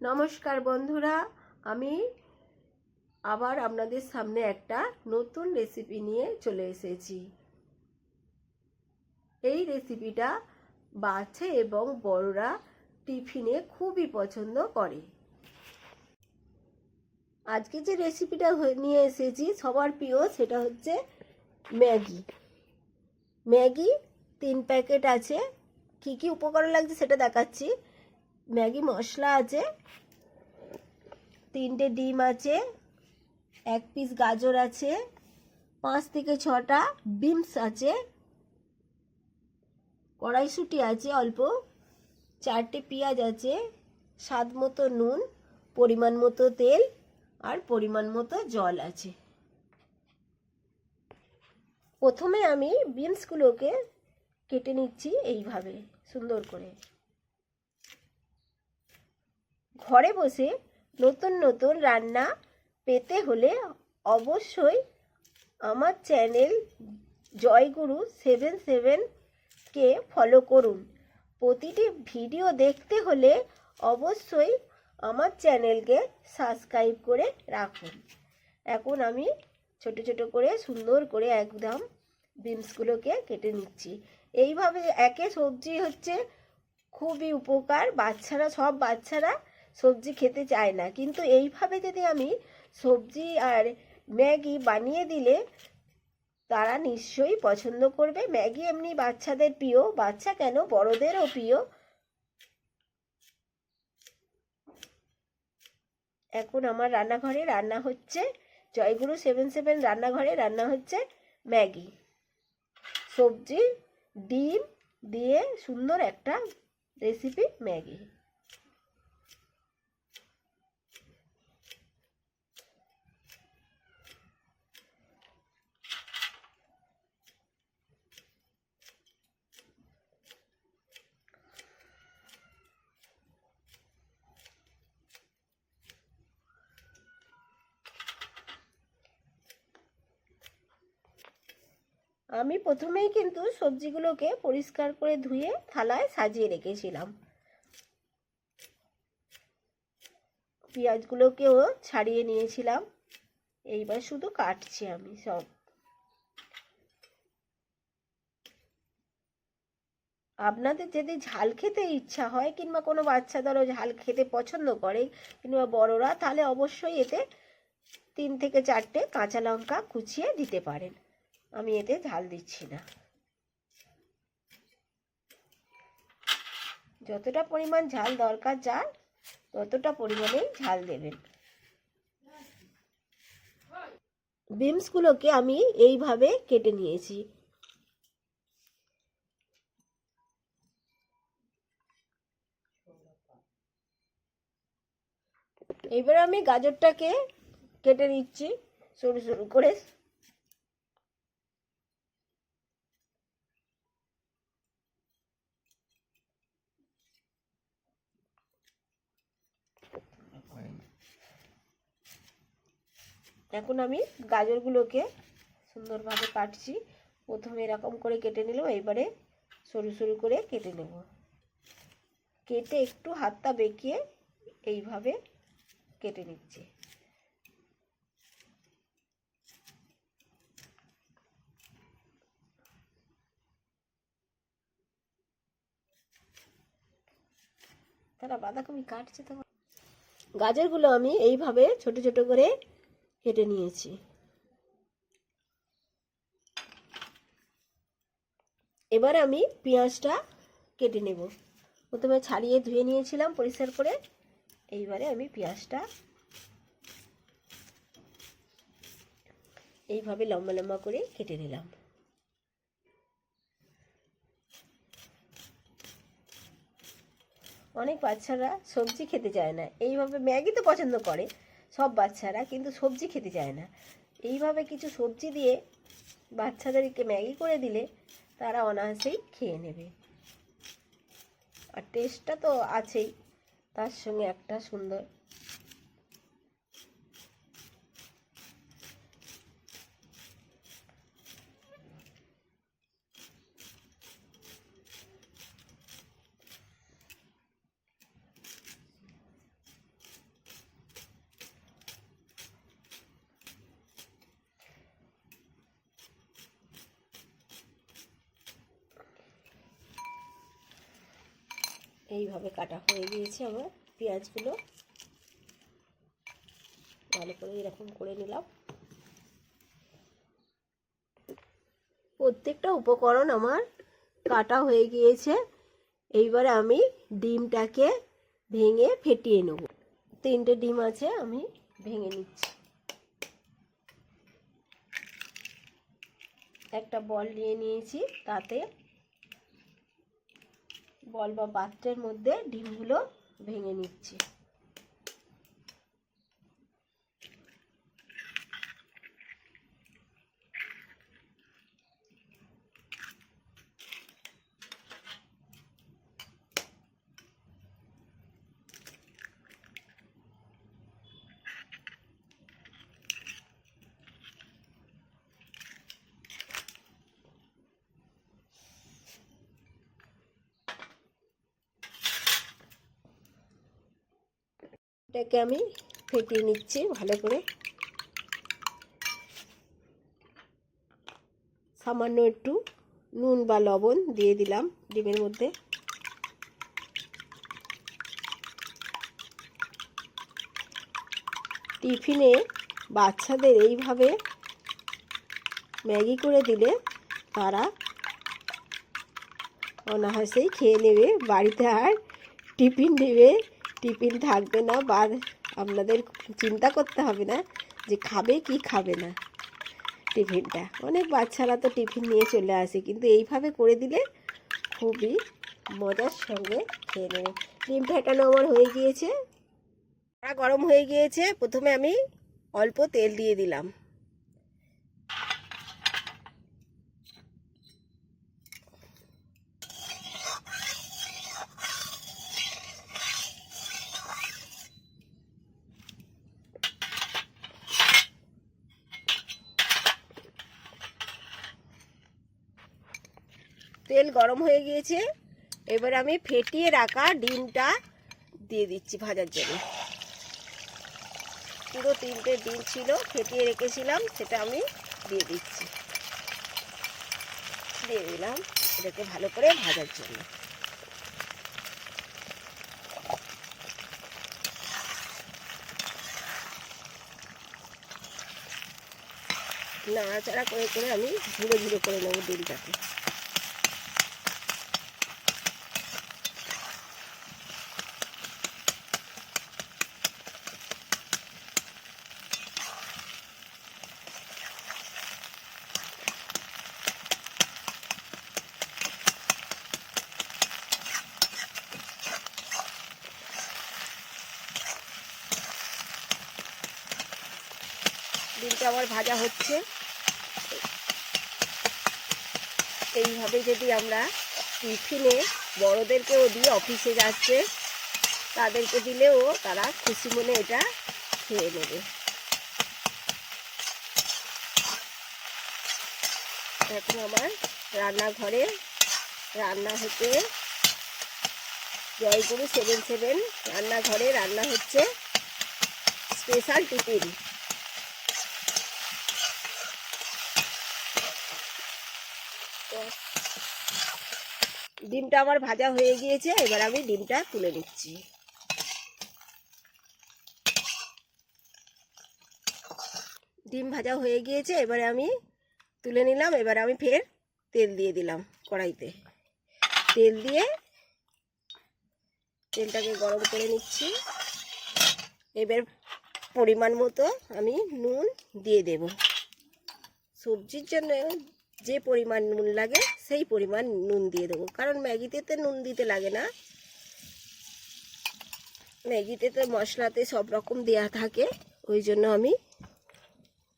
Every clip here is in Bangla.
নমস্কার বন্ধুরা, আমি আবার আপনাদের সামনে একটা নতুন রেসিপি নিয়ে চলে এসেছি। এই রেসিপিটা বাচ্চা এবং বড়রা টিফিনে খুবই পছন্দ করে। আজকে যে রেসিপিটা নিয়ে এসেছি, সবার প্রিয় সেটা হচ্ছে ম্যাগি। ম্যাগি তিন প্যাকেট আছে। কি কি উপকরণ লাগছে সেটা দেখাচ্ছি। ম্যাগি মশলা আছে, তিনটে ডিম আছে, এক পিস গাজর আছে, পাঁচ থেকে ছটা বিনস আছে, কড়াইশুঁটি আছে অল্প, চারটে পেঁয়াজ আছে, স্বাদ মতো নুন, পরিমাণ মতো তেল আর পরিমাণ মতো জল আছে। প্রথমে আমি বিনসগুলোকে কেটে নিচ্ছি এইভাবে, সুন্দর করে। ঘরে বসে নতুন নতুন রান্না পেতে হলে অবশ্যই আমার চ্যানেল জয়গুরু সেভেন সেভেনকে ফলো করুন। প্রতিটি ভিডিও দেখতে হলে অবশ্যই আমার চ্যানেলকে সাবস্ক্রাইব করে রাখুন। এখন আমি ছোট ছোট করে সুন্দর করে একদম বিনসগুলোকে কেটে নিচ্ছি। এইভাবে একে সবজি হচ্ছে খুবই উপকার। বাচ্চারা, সব বাচ্চারা সবজি খেতে চায় না। কিন্তু এইভাবে যদি আমি সবজি আর ম্যাগি বানিয়ে দিলে তারা নিশ্চয়ই পছন্দ করবে। ম্যাগি এমনি বাচ্চাদের প্রিয়। বাচ্চা কেন? বড়দেরও প্রিয়। এখন আমার রান্নাঘরে রান্না হচ্ছে জয়গুরু সেভেন সেভেন রান্নাঘরে রান্না হচ্ছে ম্যাগি। সবজি, ডিম দিয়ে সুন্দর একটা রেসিপি ম্যাগি। আমি প্রথমেই কিন্তু সবজিগুলোকে পরিষ্কার করে ধুয়ে থালায় সাজিয়ে রেখেছিলাম। পেঁয়াজগুলোকেও ছাড়িয়ে নিয়েছিলাম। এইবার শুধু কাটছি আমি সব। আপনাদের যদি ঝাল খেতে ইচ্ছা হয় কিংবা কোনো বাচ্চা ধরো ঝাল খেতে পছন্দ করে কিংবা বড়রা, তাহলে অবশ্যই এতে তিন থেকে চারটে কাঁচা লঙ্কা কুচিয়ে দিতে পারেন। আমি এতে ঝাল দিচ্ছি না। যতটা পরিমাণ ঝাল দরকার যার, ততটা পরিমাণেই ঝাল দেবেন। বিমসগুলোকে আমি এইভাবে কেটে নিয়েছি। এবার আমি গাজরটাকে কেটে নিচ্ছি সরু সরু করে। এখন আমি গাজরগুলোকে সুন্দরভাবে কাটছি। প্রথমে এরকম করে কেটে নিলাম, এবারে সরু সরু করে কেটে নেব। কেটে একটু হাতটা বেঁকিয়ে এইভাবে কেটে নিচ্ছি। তারা বাঁধাকপি কাটছে তো। গাজরগুলো আমি এইভাবে ছোট ছোট করে কেটে নিয়েছি। এবার আমি পেঁয়াজটা কেটে নেব। প্রথমে ছাড়িয়ে ধুয়ে নিয়েছিলাম পরিষ্কার করে। এইবারে আমি পেঁয়াজটা এইভাবে লম্বা লম্বা করে কেটে নিলাম। অনেক বাচ্চারা সবজি খেতে চায় না। এইভাবে ম্যাগি তো পছন্দ করে। বাচ্চারা কিন্তু সবজি খেতে চায় না। এইভাবে কিছু সবজি দিয়ে বাচ্চাদেরকে ম্যাগি করে দিলে তারা অনায়াসেই খেয়ে নেবে। আর টেস্টটা তো আছেই, তার সঙ্গে একটা সুন্দর এইভাবে কাটা হয়ে গিয়েছে আমার পেঁয়াজগুলো। ভালো করে এরকম করে নিলাম। প্রত্যেকটা উপকরণ আমার কাটা হয়ে গিয়েছে। এইবারে আমি ডিমটাকে ভেঙে ফেটিয়ে নেব। তিনটে ডিম আছে, আমি ভেঙে নিচ্ছি। একটা বল নিয়ে নিয়েছি, তাতে বল বা পাত্রের মধ্যে ডিমগুলো ভেঙে নিচ্ছি। এটাকে আমি ফেটিয়ে নিচ্ছি ভালো করে। সামান্য একটু নুন বা লবণ দিয়ে দিলাম ডিমের মধ্যে। টিফিনে বাচ্চাদের এইভাবে ম্যাগি করে দিলে তারা অনাহাসেই খেয়ে নেবে, বাড়িতে আর টিফিন নেবে টিফিন থাকবে না বা আপনাদের চিন্তা করতে হবে না যে খাবে কি খাবে না টিফিনটা। অনেক বাচ্চারা তো টিফিন নিয়ে চলে আসে, কিন্তু এইভাবে করে দিলে খুবই মজার সঙ্গে খেয়ে নেবে। ডিম ফেটানো আমার হয়ে গিয়েছে। গরম হয়ে গিয়েছে। প্রথমে আমি অল্প তেল দিয়ে দিলাম। তেল গরম হয়ে গিয়েছে। এবার আমি ফেটিয়ে রাখা ডিমটা দিয়ে দিচ্ছি ভাজার জন্য। পুরো তিনটে ডিম ছিল, ফেটিয়ে রেখেছিলাম, সেটা আমি দিয়ে দিচ্ছি। দিয়ে দিলাম, এটাকে ভালো করে ভাজার জন্য। নাড়াচাড়া করে করে আমি ঝুড়ো ঝুড়ো করে নেব ডিমটাকে। ডিমটা আমার ভাজা হচ্ছে। এইভাবে যদি আমরা টিফিনে বড়োদেরকেও দিই, অফিসে যাচ্ছে, তাদেরকে দিলেও তারা খুশি মনে এটা খেয়ে নেবে। এখন আমার রান্নাঘরে রান্না হতে জয়গুরু সেভেন সেভেন। রান্নাঘরে রান্না হচ্ছে স্পেশাল টিফিন। ডিমটা আমার ভাজা হয়ে গিয়েছে, এবার আমি ডিমটা তুলে নিচ্ছি। ডিম ভাজা হয়ে গিয়েছে, এবারে আমি তুলে নিলাম, এবারে আমি ফের তেল দিয়ে দিলাম কড়াইতে। তেল দিয়ে তেলটাকে গরম করে নিচ্ছি। এবার পরিমাণ মতো আমি নুন দিয়ে দেব। সবজির জন্য যে পরিমাণ নুন লাগে সেই পরিমাণ নুন দিয়ে দেবো। কারণ ম্যাগিতে তো নুন দিতে লাগে না। ম্যাগিতে তো মশলাতে সব রকম দেওয়া থাকে। ওই জন্য আমি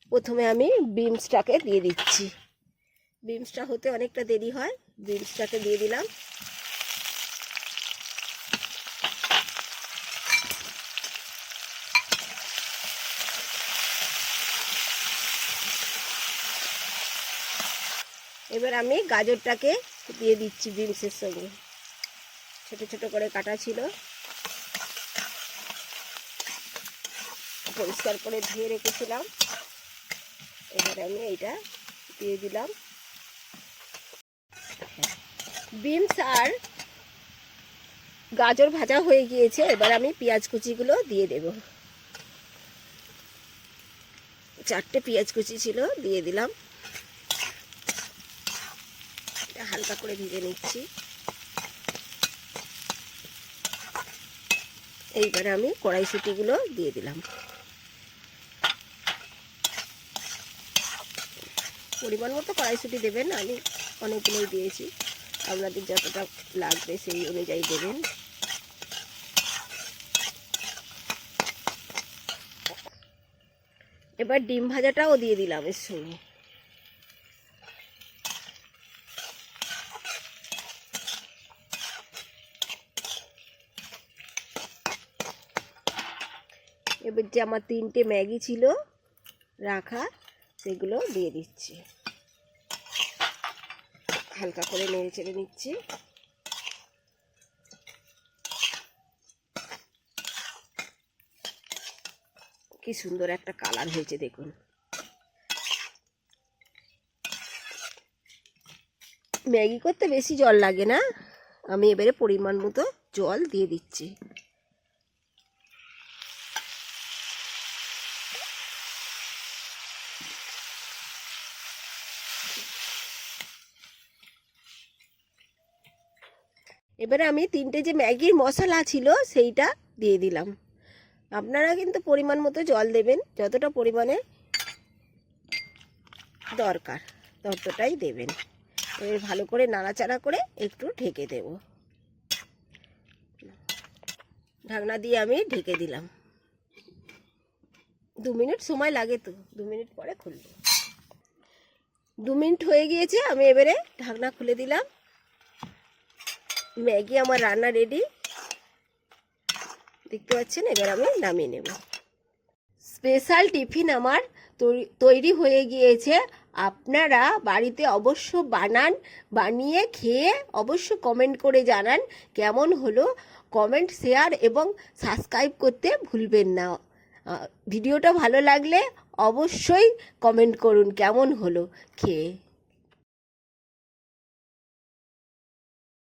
প্রথমে আমি বিমসটাকে দিয়ে দিচ্ছি। বিমসটা হতে অনেকটা দেরি হয়। বিমসটাকে দিয়ে দিলাম। এবার আমি গাজরটাকে দিয়ে দিচ্ছি বিনসের সঙ্গে। ছোট ছোট করে কাটা ছিল। পরিষ্কার করে ধুয়ে রেখেছিলাম। এবার আমি এইটা দিয়ে দিলাম। বিনস আর গাজর ভাজা হয়ে গিয়েছে। এবার আমি পেঁয়াজ কুচিগুলো দিয়ে দেব। চারটে পেঁয়াজ কুচি ছিল, দিয়ে দিলাম। এটা হালকা করে ভেজে নিচ্ছি। এইবারে আমি কড়াইশুটিগুলো দিয়ে দিলাম। পরিমাণ মতো কড়াইশুটি দেবেন, আমি অনেকগুলোই দিয়েছি। আপনাদের যতটা লাগবে সেই অনুযায়ী দেবেন। এবার ডিম ভাজাটাও দিয়ে দিলাম এর সঙ্গে। যে আমার তিনটে ম্যাগি ছিল রাখা, সেগুলো দিয়ে দিচ্ছি। হালকা করে নেড়ে চেড়ে নিচ্ছি। কি সুন্দর একটা কালার হয়েছে, দেখুন। ম্যাগি করতে বেশি জল লাগে না। আমি এবারে পরিমাণ মতো জল দিয়ে দিচ্ছি। এবারে আমি তিনটে যে ম্যাগির মশলা ছিল সেইটা দিয়ে দিলাম। আপনারা কিন্তু পরিমাণ মতো জল দেবেন, যতটা পরিমাণে দরকার ততটাই দেবেন। এবার ভালো করে নাড়াচাড়া করে একটু ঢেকে দেব। ঢাকনা দিয়ে আমি ঢেকে দিলাম। দু মিনিট সময় লাগে তো, দু মিনিট পরে খুলব। দু মিনিট হয়ে গিয়েছে, আমি এবারে ঢাকনা খুলে দিলাম। ম্যাগি আমার রান্না রেডি দেখতে পাচ্ছেন? এবার আমি নামিয়ে নেব। স্পেশাল টিফিন আমার তৈরি- হয়ে গিয়েছে। আপনারা বাড়িতে অবশ্য বানান, বানিয়ে খেয়ে অবশ্য কমেন্ট করে জানান কেমন হলো। কমেন্ট শেয়ার এবং সাবস্ক্রাইব করতে ভুলবেন না। ভিডিওটা ভালো লাগলে অবশ্যই কমেন্ট করুন কেমন হলো খেয়ে।